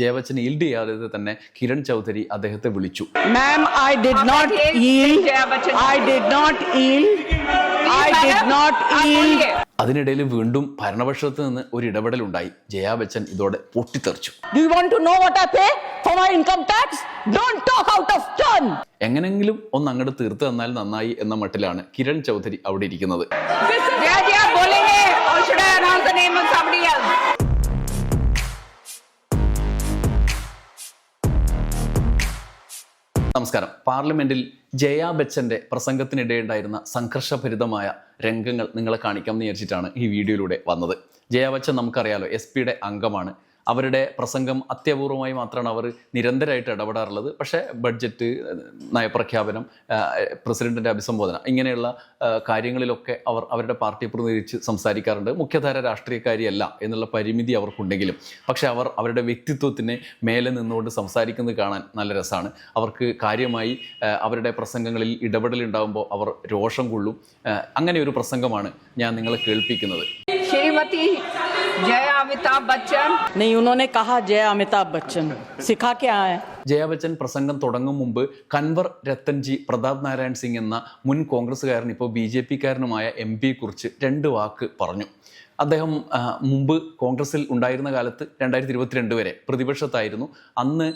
ജയവച്ചൻ yield ചെയ്യാതെ തന്നെ കിരൺ ചൗധരി അദ്ദേഹത്തെ വിളിച്ചു. Ma'am I did not I did not I did not അതിനിടയിൽ വീണ്ടും ഭരണപക്ഷത്ത് നിന്ന് ഒരു ഇടപെടൽ ഉണ്ടായി ജയാ ബച്ചൻ ഇതോടെ പൊട്ടിത്തെറിച്ചു എങ്ങനെങ്കിലും ഒന്ന് അങ്ങോട്ട് തീർത്ത് തന്നാൽ നന്നായി എന്ന മട്ടിലാണ് കിരൺ ചൗധരി അവിടെ ഇരിക്കുന്നത്. നമസ്കാരം. പാർലമെന്റിൽ ജയാ ബച്ചന്റെ പ്രസംഗത്തിനിടെയുണ്ടായിരുന്ന സംഘർഷഭരിതമായ രംഗങ്ങൾ നിങ്ങളെ കാണിക്കാം എന്ന് വിചാരിച്ചിട്ടാണ് ഈ വീഡിയോയിലൂടെ വന്നത്. ജയാ ബച്ചൻ നമുക്കറിയാലോ എസ് പിയുടെ അംഗമാണ്. അവരുടെ പ്രസംഗം അത്യപൂർവമായി മാത്രമാണ് അവർ നിരന്തരമായിട്ട് ഇടപെടാറുള്ളത്. പക്ഷേ ബഡ്ജറ്റ് നയപ്രഖ്യാപനം പ്രസിഡന്റിന്റെ അഭിസംബോധന ഇങ്ങനെയുള്ള കാര്യങ്ങളിലൊക്കെ അവർ അവരുടെ പാർട്ടിയെ പ്രതിനിധിച്ച് സംസാരിക്കാറുണ്ട്. മുഖ്യധാര രാഷ്ട്രീയക്കാരിയല്ല എന്നുള്ള പരിമിതി അവർക്കുണ്ടെങ്കിലും പക്ഷേ അവർ അവരുടെ വ്യക്തിത്വത്തിനെ മേലെ നിന്നുകൊണ്ട് സംസാരിക്കുന്നത് കാണാൻ നല്ല രസമാണ്. അവർക്ക് കാര്യമായി അവരുടെ പ്രസംഗങ്ങളിൽ ഇടപെടലുണ്ടാകുമ്പോൾ അവർ രോഷം കൊള്ളും. അങ്ങനെ ഒരു പ്രസംഗമാണ് ഞാൻ നിങ്ങളെ കേൾപ്പിക്കുന്നത്. जया अमिताभ बच्चन नहीं उन्होंने कहा जय अमिताभ बच्चन सिखा के आए ജയ ബച്ചൻ പ്രസംഗം തുടങ്ങും മുമ്പ് കൻവർ രത്തൻജി പ്രതാപ് നാരായൺ സിംഗ് എന്ന മുൻ കോൺഗ്രസ്സുകാരൻ ഇപ്പോൾ ബി ജെ പിക്കാരനുമായ എം പിയെ കുറിച്ച് രണ്ട് വാക്ക് പറഞ്ഞു അദ്ദേഹം മുമ്പ് കോൺഗ്രസിൽ ഉണ്ടായിരുന്ന കാലത്ത് രണ്ടായിരത്തി ഇരുപത്തിരണ്ട് വരെ പ്രതിപക്ഷത്തായിരുന്നു. അന്ന്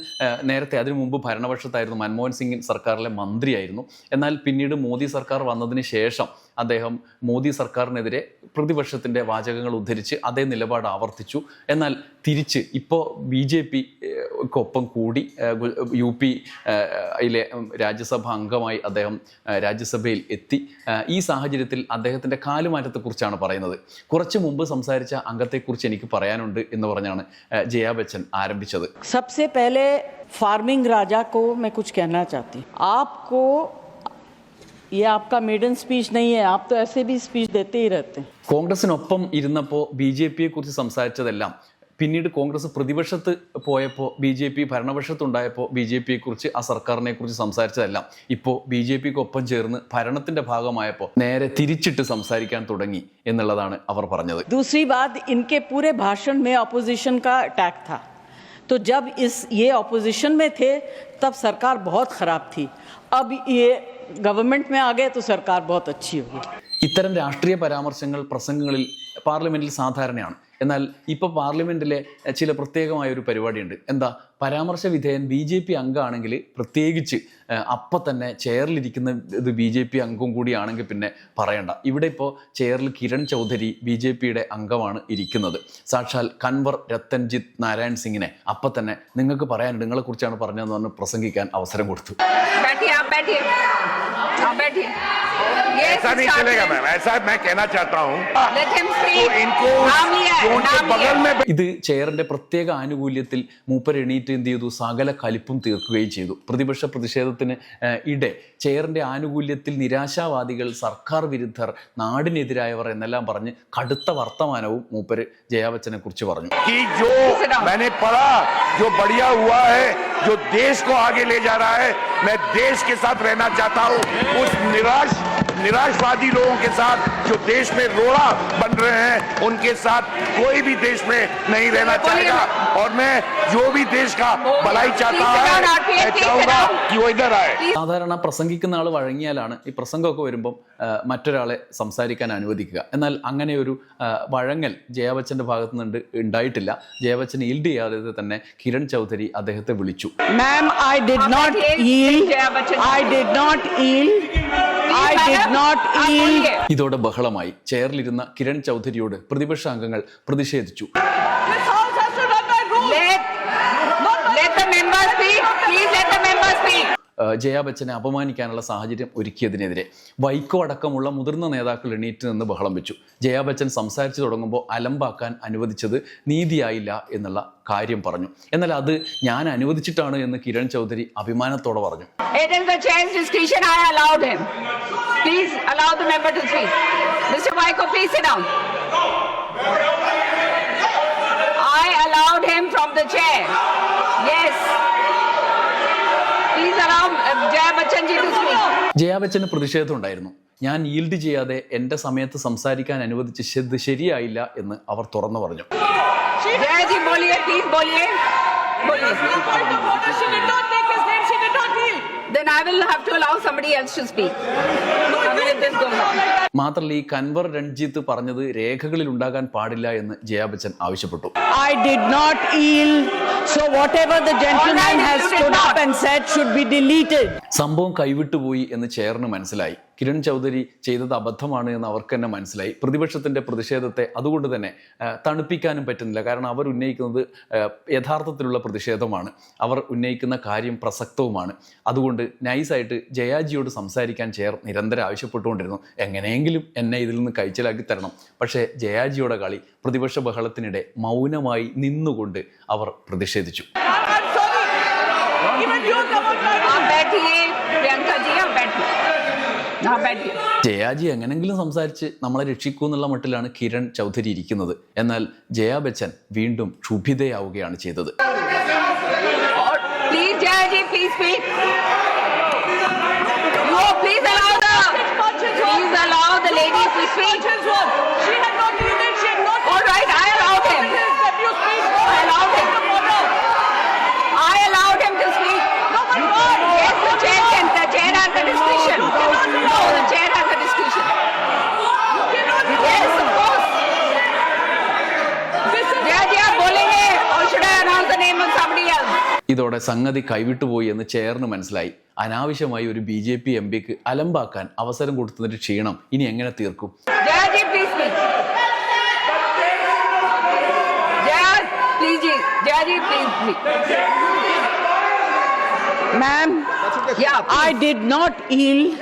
നേരത്തെ അതിനു മുമ്പ് ഭരണപക്ഷത്തായിരുന്നു മൻമോഹൻ സിംഗ് സർക്കാരിലെ മന്ത്രിയായിരുന്നു. എന്നാൽ പിന്നീട് മോദി സർക്കാർ വന്നതിന് ശേഷം അദ്ദേഹം മോദി സർക്കാരിനെതിരെ പ്രതിപക്ഷത്തിന്റെ വാചകങ്ങൾ ഉദ്ധരിച്ച് അതേ നിലപാട് ആവർത്തിച്ചു. എന്നാൽ തിരിച്ച് ഇപ്പോൾ ബി ജെ പി ഒപ്പം കൂടി ഏഹ്, ഗു- യു പി യിലെ രാജ്യസഭ അംഗമായി അദ്ദേഹം ഏഹ്, രാജ്യസഭയിൽ എത്തി ഏഹ്, ഈ സാഹചര്യത്തിൽ അദ്ദേഹത്തിൻ്റെ കാലുമാറ്റത്തെക്കുറിച്ചാണ് പറയുന്നത് കുറച്ച് മുമ്പ് സംസാരിച്ച അംഗത്തെക്കുറിച്ച് എനിക്ക് പറയാനുണ്ട് എന്ന് പറഞ്ഞാണ് ഏഹ്, ജയാ ബച്ചൻ ആരംഭിച്ചത് सबसे पहले फार्मिंग राजा को मैं कुछ कहना चाहती हूँ आपको ये आपका मेडन स्पीच नहीं है आप तो ऐसे भी स्पीच देते ही रहते हैं കോൺഗ്രസിനൊപ്പം ഇരുന്നപ്പോൾ ബി ജെ പിയെ കുറിച്ച് സംസാരിച്ചതെല്ലാം പിന്നീട് കോൺഗ്രസ് പ്രതിപക്ഷത്ത് പോയപ്പോൾ ബി ജെ പി ഭരണപക്ഷത്തുണ്ടായപ്പോൾ ബി ജെ പിയെ കുറിച്ച് ആ സർക്കാരിനെ കുറിച്ച് സംസാരിച്ചതെല്ലാം ഇപ്പോൾ ബി ജെ പിക്ക് ഒപ്പം ചേർന്ന് ഭരണത്തിന്റെ ഭാഗമായപ്പോൾ നേരെ തിരിച്ചിട്ട് സംസാരിക്കാൻ തുടങ്ങി എന്നുള്ളതാണ് അവർ പറഞ്ഞത് दूसरी बात इनके पूरे भाषण में ऑपोजिशन का अटैक था तो जब इस ये ऑपोजिशन में थे तब सरकार बहुत ख़राब थी अब ये गवर्नमेंट में आ गए तो सरकार बहुत अच्छी होगी ഇത്തരം രാഷ്ട്രീയ പരാമർശങ്ങൾ പ്രസംഗങ്ങളിൽ പാർലമെന്റിൽ സാധാരണയാണ്. എന്നാൽ ഇപ്പോൾ പാർലമെന്റിലെ ചില പ്രത്യേകമായ ഒരു പരിപാടിയുണ്ട്. എന്താ? പരാമർശ വിധേയൻ ബി ജെ പി അംഗമാണെങ്കിൽ പ്രത്യേകിച്ച് അപ്പം തന്നെ ചെയറിലിരിക്കുന്ന ഇത് ബി ജെ പി അംഗം കൂടിയാണെങ്കിൽ പിന്നെ പറയണ്ട. ഇവിടെ ഇപ്പോൾ ചെയറിൽ കിരൺ ചൗധരി ബി ജെ പിയുടെ അംഗമാണ് ഇരിക്കുന്നത്. സാക്ഷാൽ കൻവർ രത്തൻജിത്ത് നാരായൺ സിംഗിനെ അപ്പം തന്നെ നിങ്ങൾക്ക് പറയാനുണ്ട്. നിങ്ങളെക്കുറിച്ചാണ് പറഞ്ഞതെന്ന് പറഞ്ഞ് പ്രസംഗിക്കാൻ അവസരം കൊടുത്തു. बैठिए आप बैठिए आप बैठिए ये ऐसा नहीं चलेगा मैम ऐसा मैं कहना चाहता हूँ लेट हिम स्पीक तो इनको नाम लिया जो है उनके नाम लिया बगल है। में ഇത് ചെയറിന്റെ പ്രത്യേക ആനുകൂല്യത്തിൽ മൂപ്പർ എണീറ്റ് എന്ത് ചെയ്തു സകല കലിപ്പും തീർക്കുകയും ചെയ്തു പ്രതിപക്ഷ പ്രതിഷേധത്തിന് ഏഹ്, ഇടെ ചെയറിന്റെ ആനുകൂല്യത്തിൽ നിരാശാവാദികൾ സർക്കാർ വിരുദ്ധർ നാടിനെതിരായവർ എന്നെല്ലാം പറഞ്ഞ് കടുത്ത വർത്തമാനവും മൂപ്പര് ജയാബച്ചനെ കുറിച്ച് പറഞ്ഞു कि जो देश को आगे ले जा रहा है मैं देश के साथ रहना चाहता हूँ। उस निराश निराशवादी लोगों के साथ जो देश में रोड़ा बन रहे हैं उनके साथ कोई भी देश में नहीं रहना चाहेगा। और मैं जो भी देश का भलाई चाहता है मैं चाहूंगा कि वो इधर आए സാധാരണ പ്രസംഗിക്കുന്ന ആൾ വഴങ്ങിയാലാണ് ഈ പ്രസംഗമൊക്കെ വരുമ്പം ആ, മറ്റൊരാളെ സംസാരിക്കാൻ അനുവദിക്കുക എന്നാൽ അങ്ങനെ ഒരു ആ, വഴങ്ങൽ ജയാബച്ചന്റെ ഭാഗത്തു നിന്ന് ഉണ്ടായിട്ടില്ല ജയാബച്ചൻ ഈൽഡ് ചെയ്യാതെ തന്നെ കിരൺ ചൗധരി അദ്ദേഹത്തെ വിളിച്ചു Ma'am, I did आप not बैठिए, yield. Jaya Bachchan ji. I did not yield. I did madam, not आप yield. बोलिए। ഇതോടെ ബഹളമായി ചെയറിലിരുന്ന കിരൺ ചൗധരിയോട് പ്രതിപക്ഷ അംഗങ്ങൾ പ്രതിഷേധിച്ചു ജയാ ബച്ചനെ അപമാനിക്കാനുള്ള സാഹചര്യം ഒരുക്കിയതിനെതിരെ വൈക്കോ അടക്കമുള്ള മുതിർന്ന നേതാക്കൾ എണീറ്റ് നിന്ന് ബഹളം വെച്ചു. ജയാ ബച്ചൻ സംസാരിച്ചു തുടങ്ങുമ്പോൾ അലമ്പാക്കാൻ അനുവദിച്ചത് നീതിയായില്ല എന്നുള്ള കാര്യം പറഞ്ഞു. എന്നാൽ അത് ഞാൻ അനുവദിച്ചിട്ടാണ് എന്ന് കിരൺ ചൗധരി അഭിമാനത്തോടെ പറഞ്ഞു. Is the the member to speak. Mr. Waiko, please sit down. I allowed him from the chair. Yes. Please allow uh, Jaya Bachchan ji to speak. Jaya ബച്ചന് പ്രതിഷേധം ഉണ്ടായിരുന്നു ഞാൻ ഈൽഡ് ചെയ്യാതെ എന്റെ സമയത്ത് സംസാരിക്കാൻ അനുവദിച്ചത് ശരിയായില്ല എന്ന് അവർ തുറന്നു പറഞ്ഞു Then I will have to allow somebody else to speak. I mean, it is going on. മാത്രമല്ല ഈ കൻവർ രൺജിത്ത് പറഞ്ഞത് രേഖകളിൽ ഉണ്ടാകാൻ പാടില്ല എന്ന് ജയാ ബച്ചൻ ആവശ്യപ്പെട്ടു I did not yield. So whatever the gentleman has stood up and said should be deleted. സംഭവം കൈവിട്ടുപോയി എന്ന് ചെയറിന് മനസ്സിലായി കിരൺ ചൗധരി ചെയ്തത് അബദ്ധമാണ് എന്ന് അവർക്ക് തന്നെ മനസ്സിലായി പ്രതിപക്ഷത്തിന്റെ പ്രതിഷേധത്തെ അതുകൊണ്ട് തന്നെ തണുപ്പിക്കാനും പറ്റുന്നില്ല കാരണം അവർ ഉന്നയിക്കുന്നത് യഥാർത്ഥത്തിലുള്ള പ്രതിഷേധമാണ് അവർ ഉന്നയിക്കുന്ന കാര്യം പ്രസക്തവുമാണ് അതുകൊണ്ട് നൈസായിട്ട് ജയാജിയോട് സംസാരിക്കാൻ ചെയർ നിരന്തരം ആവശ്യപ്പെട്ടുകൊണ്ടിരുന്നു. എങ്ങനെയെങ്കിലും എന്നെ ഇതിൽ നിന്ന് കഴിച്ചിലാക്കി തരണം. പക്ഷേ ജയാജിയുടെ കളി പ്രതിപക്ഷ ബഹളത്തിനിടെ മൗനമായി നിന്നുകൊണ്ട് അവർ പ്രതിഷേധിച്ചു. ജയാജി എങ്ങനെങ്കിലും സംസാരിച്ച് നമ്മളെ രക്ഷിക്കൂ എന്നുള്ള മട്ടിലാണ് കിരൺ ചൗധരി ഇരിക്കുന്നത്. എന്നാൽ ജയാ ബച്ചൻ വീണ്ടും ക്ഷുഭിതയാവുകയാണ് ചെയ്തത്. Please Jayaji please Oh, please allow the please allow the lady to speak. She had not ഇതോടെ സംഗതി കൈവിട്ടുപോയി എന്ന് ചെയറിന് മനസ്സിലായി അനാവശ്യമായി ഒരു ബി ജെ പി എം പിക്ക് അലമ്പാക്കാൻ അവസരം കൊടുത്തതിന്റെ ക്ഷീണം ഇനി എങ്ങനെ തീർക്കും. Ma'am, Yeah, I did not yield.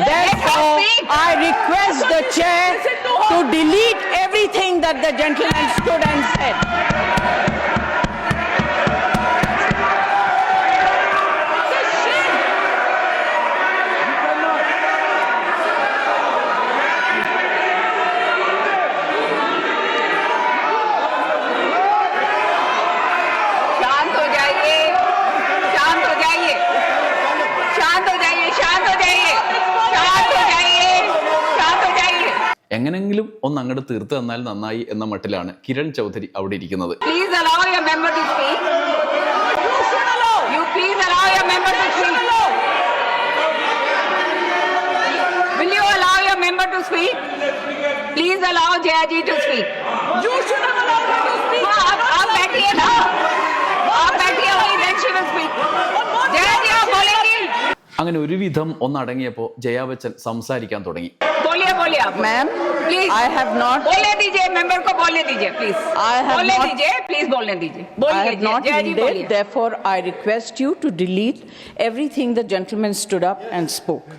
Therefore. I request the chair to delete everything that the gentleman stood and said. എങ്ങനെങ്കിലും ഒന്ന് അങ്ങോട്ട് തീർത്ത് തന്നാൽ നന്നായി എന്ന മട്ടിലാണ് കിരൺ ചൗധരി അവിടെ ഇരിക്കുന്നത്. അങ്ങനെ ഒരു വിധം ഒന്നടങ്ങിയപ്പോ ജയാ ബച്ചൻ സംസാരിക്കാൻ തുടങ്ങി. ബോളിയ ബോളിയ ma'am please I have not बोलने दीजिए मेंबर को बोलने दीजिए प्लीज़ आई हैव बोलने दीजिए प्लीज़ बोलने दीजिए. बोलिए not indeed therefore I request you to delete everything the gentleman stood up and spoke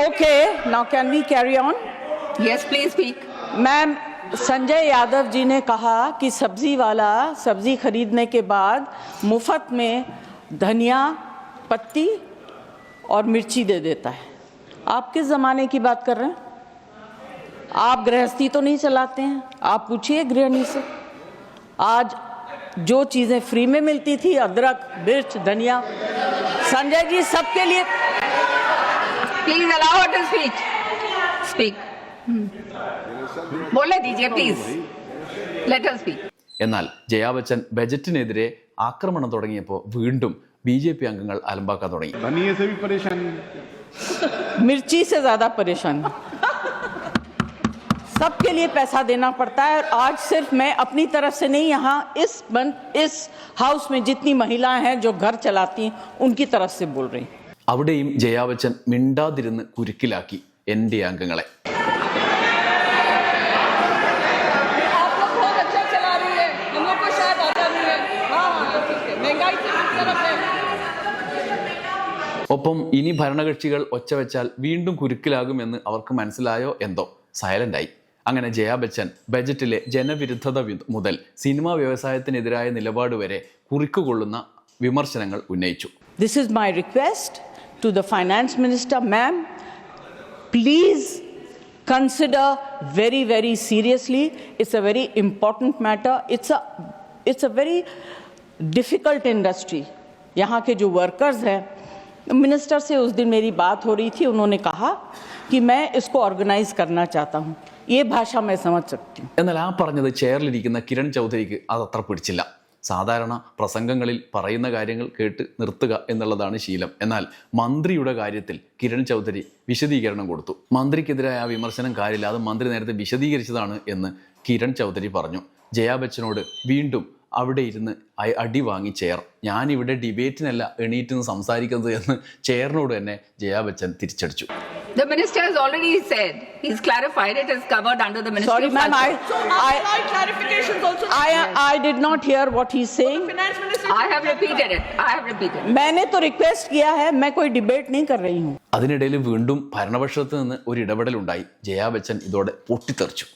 Okay, now can we carry on? Yes, please speak. Ma'am Sanjay Yadav ji ने कहा कि सब्ज़ी वाला सब्ज़ी खरीदने के बाद मुफ़्त में धनिया पत्ती और मिर्ची दे देता है आप किस ज़माने की बात कर रहे हैं आप गृहस्थी तो नहीं चलाते हैं आप पूछिए गृहिणी से आज जो चीज़ें फ्री में मिलती थी अदरक मिर्च धनिया संजय जी सबके लिए please her to speak. Speak. बोलने दीजिए प्लीज़ लेट her speak. എന്നാൽ ജയാ ബച്ചൻ ബജറ്റിനെതിരെ ആക്രമണം തുടങ്ങിയപ്പോൾ വീണ്ടും ബി ജെ പി അംഗങ്ങൾ അലമ്പാക്കാൻ തുടങ്ങി धनिये से भी परेशानी है मिर्ची से ज्यादा परेशानी सबके लिए पैसा देना पड़ता है और आज सिर्फ मैं अपनी तरफ से नहीं यहाँ इस बन, इस हाउस में जितनी महिलाएं हैं जो घर चलाती हैं उनकी तरफ से बोल रही हूँ അവിടെയും ജയാ ബച്ചൻ മിണ്ടാതിരുന്ന് കുരുക്കിലാക്കി എൻ ഡി അംഗങ്ങളെ ഒപ്പം ഇനി ഭരണകക്ഷികൾ ഒച്ച വെച്ചാൽ വീണ്ടും കുരുക്കിലാകുമെന്ന് അവർക്ക് മനസ്സിലായോ എന്തോ സൈലന്റായി അങ്ങനെ ജയാ ബച്ചൻ ബജറ്റിലെ ജനവിരുദ്ധത വി- മുതൽ സിനിമാ വ്യവസായത്തിനെതിരായ നിലപാട് വരെ കുറിക്കുകൊള്ളുന്ന വിമർശനങ്ങൾ ഉന്നയിച്ചു This is my request to the finance minister, ma'am. Please consider very, very seriously. It's a very important matter. It's a, it's a very difficult industry. यहाँ के जो वर्कर्स हैं मिनिस्टर से उस दिन मेरी बात हो रही थी उन्होंने कहा कि मैं इसको ऑर्गेनाइज करना चाहता हूँ ये भाषा मैं समझ सकती हूँ എന്നാൽ ആ പറഞ്ഞത് ചെയറിലിരിക്കുന്ന കിരൺ ചൗധരിക്ക് അത് അത്ര പിടിച്ചില്ല സാധാരണ പ്രസംഗങ്ങളിൽ പറയുന്ന കാര്യങ്ങൾ കേട്ട് നിർത്തുക എന്നുള്ളതാണ് ശീലം എന്നാൽ മന്ത്രിയുടെ കാര്യത്തിൽ കിരൺ ചൗധരി വിശദീകരണം കൊടുത്തു മന്ത്രിക്കെതിരായ ആ വിമർശനം കാര്യമില്ല അത് മന്ത്രി നേരത്തെ വിശദീകരിച്ചതാണ് എന്ന് കിരൺ ചൗധരി പറഞ്ഞു ജയാ ബച്ചനോട് വീണ്ടും അവിടെ ഇരുന്ന് അ- അടി വാങ്ങി ചെയർ ഞാനിവിടെ ഡിബേറ്റിനല്ല എണീറ്റ് നിന്ന് സംസാരിക്കുന്നത് എന്ന് ചെയറിനോട് തന്നെ ജയാ ബച്ചൻ തിരിച്ചടിച്ചു The minister has already said, he's clarified it is covered under the Ministry Sorry, of ma'am, I, Culture. So I, I, clarifications also. I, I did not hear what he's saying. Finance Minister. I have repeated it. I have repeated. मैंने तो request किया है मैं कोई debate नहीं कर रही हूँ അതിനിടയിൽ വീണ്ടും ഭരണപക്ഷത്ത് നിന്ന് ഒരു ഇടപെടലുണ്ടായി ജയാ ബച്ചൻ ഇതോടെ പൊട്ടിത്തെറിച്ചു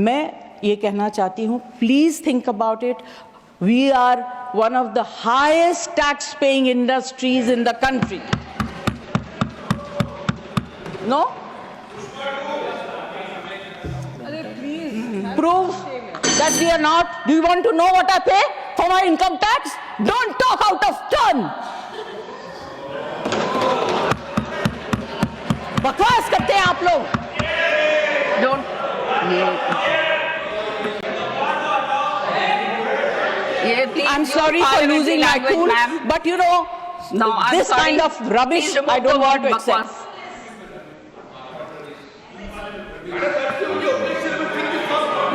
मैं ये कहना चाहती हूँ please think about it We are one of the highest tax paying industries in the country. No? Prove that we are not. Do you want to know what I pay for my income tax? Don't talk out of turn. Please I'm sorry for losing my cool, but you know, No, this sorry. kind of rubbish I don't want to accept.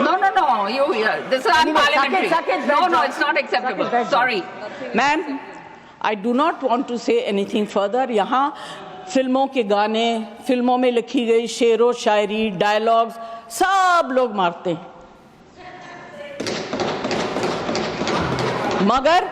No, no, no. You, yeah, this is Anyway, unparliamentary. Saket, Saket, no, no, it's not acceptable. Saket. Sorry. Ma'am, I do not want to say anything further. यहाँ फ़िल्मों के गाने फ़िल्मों में लिखी गई शेरो शायरी dialogues सब लोग मारते हैं मगर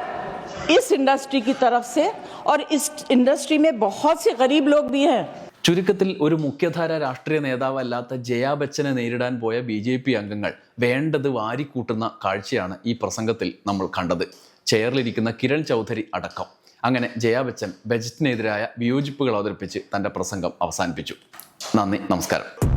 इस इंडस्ट्री की तरफ से और इस इंडस्ट्री में बहुत से गरीब लोग भी हैं ചുരുക്കത്തിൽ ഒരു മുഖ്യധാര രാഷ്ട്രീയ നേതാവല്ലാത്ത ജയാ ബച്ചനെ നേരിടാൻ പോയ ബി ജെ പി അംഗങ്ങൾ വേണ്ടത് വാരിക്കൂട്ടുന്ന കാഴ്ചയാണ് ഈ പ്രസംഗത്തിൽ നമ്മൾ കണ്ടത് ചെയറിലിരിക്കുന്ന കിരൺ ചൗധരി അടക്കം അങ്ങനെ ജയാ ബച്ചൻ ബജറ്റിനെതിരായ വിയോജിപ്പുകൾ അവതരിപ്പിച്ച് തൻ്റെ പ്രസംഗം അവസാനിപ്പിച്ചു നന്ദി നമസ്കാരം